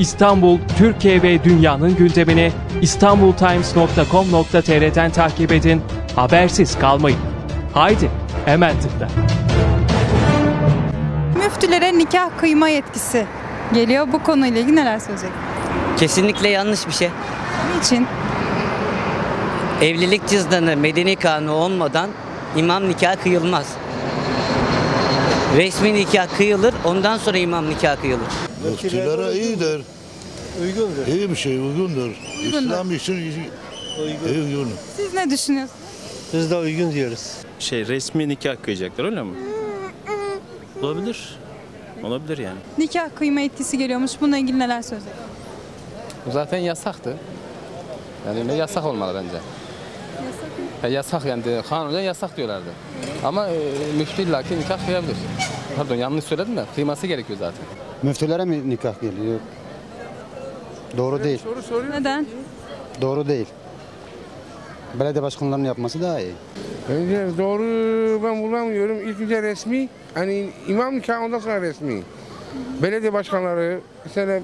İstanbul, Türkiye ve dünyanın gündemini istanbultimes.com.tr'den takip edin, habersiz kalmayın. Haydi, hemen tıkla. Müftülere nikah kıyma yetkisi geliyor. Bu konuyla ilgili neler söyleyecek? Kesinlikle yanlış bir şey. Niçin? Evlilik cüzdanı medeni kanunu olmadan imam nikahı kıyılmaz. Resmi nikah kıyılır, ondan sonra imam nikah kıyılır. Müftülere iyidir. Uygundur. İyi bir şey, uygundur. İslam için iyi- uygun. Siz ne düşünüyorsunuz? Biz de uygun diyoruz. şey resmi nikah kıyacaklar öyle mi? Olabilir. Olabilir yani. Nikah kıyma yetkisi geliyormuş. Bununla ilgili neler söyleyecek? Bu zaten yasaktı. Yani ne yasak olmalı bence. Yasak yasak yani de, kanunen yasak diyorlardı. Ama e, müftü illaki nikah kıyabilir. Pardon yanlış söyledim de kıyması gerekiyor zaten. Müftülere mi nikah geliyor? Doğru değil. Neden? Doğru değil. Belediye başkanlarının yapması daha iyi. Bence doğru ben bulamıyorum. İlk önce resmi, hani imam nikahı ondan sonra resmi. Belediye başkanları mesela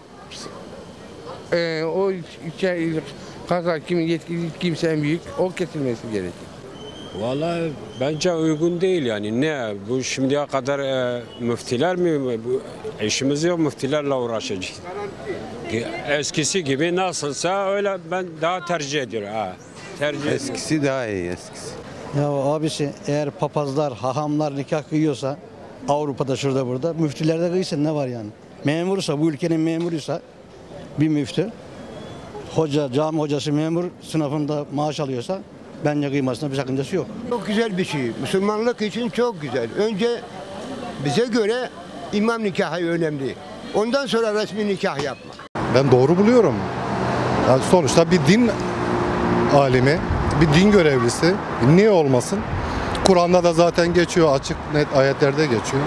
e, o ilçe kaza kimin yetkili kimse en büyük o kesilmesi gerekir. Vallahi bence uygun değil yani. Ne bu şimdiye kadar e, müftiler mi bu işimiz yok müftilerle uğraşacağız. Eskisi gibi nasılsa öyle ben daha tercih ediyorum ha. Tercih ediyorum. Eskisi daha iyi eskisi. Ya abisi eğer papazlar, hahamlar nikah kıyıyorsa Avrupa'da şurada burada müftülerde kıysın ne var yani? Memursa bu ülkenin memuruysa bir müftü hoca, cami hocası memur sınıfında maaş alıyorsa bence kıymasında bir sakıncası yok. Çok güzel bir şey. Müslümanlık için çok güzel. Önce bize göre imam nikahı önemli. Ondan sonra resmi nikah yapmak. Ben doğru buluyorum. Yani sonuçta bir din alimi, bir din görevlisi. Niye olmasın? Kur'an'da da zaten geçiyor, açık net ayetlerde geçiyor.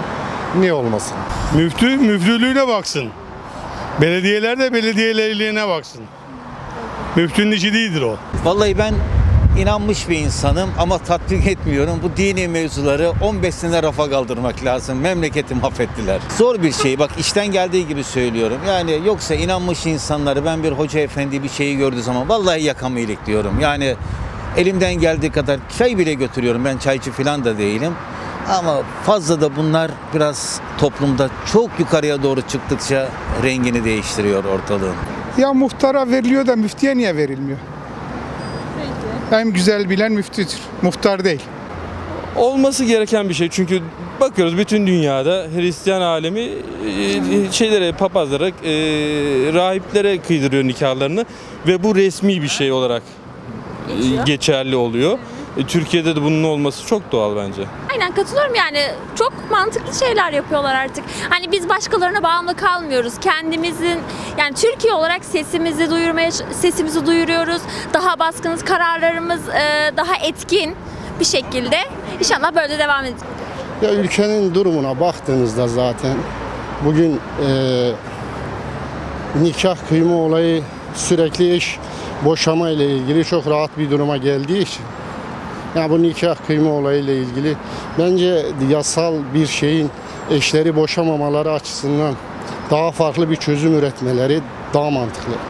Niye olmasın? Müftü müftülüğüne baksın. Belediyeler de belediyelerliğine baksın. Müftünün işi değildir o. Vallahi ben inanmış bir insanım ama tatbik etmiyorum. Bu dini mevzuları 15 sene rafa kaldırmak lazım. Memleketi mahvettiler. Zor bir şey. Bak işten geldiği gibi söylüyorum. Yani yoksa inanmış insanları ben bir hoca efendi bir şeyi gördüğü zaman vallahi yakamı ilikliyorum. Yani elimden geldiği kadar çay bile götürüyorum. Ben çaycı falan da değilim. Ama fazla da bunlar biraz toplumda çok yukarıya doğru çıktıkça rengini değiştiriyor ortalığın. Ya muhtara veriliyor da müftiye niye verilmiyor? En güzel bilen müftüdür. Muhtar değil. Olması gereken bir şey çünkü bakıyoruz bütün dünyada Hristiyan alemi e, şeylere, papazlara, e, rahiplere kıydırıyor nikahlarını ve bu resmi bir şey olarak e, geçerli oluyor. E, Türkiye'de de bunun olması çok doğal bence. Aynen katılıyorum yani çok mantıklı şeyler yapıyorlar artık. Hani biz başkalarına bağımlı kalmıyoruz. Kendimizin yani Türkiye olarak sesimizi duyurmaya sesimizi duyuruyoruz. Daha baskınız, kararlarımız e, daha etkin bir şekilde. İnşallah böyle devam edecek. Ya ülkenin durumuna baktığınızda zaten bugün e, nikah kıyma olayı sürekli eş boşama ile ilgili çok rahat bir duruma geldiği için ya bu nikah kıyma olayı ile ilgili bence yasal bir şeyin eşleri boşamamaları açısından daha farklı bir çözüm üretmeleri daha mantıklı.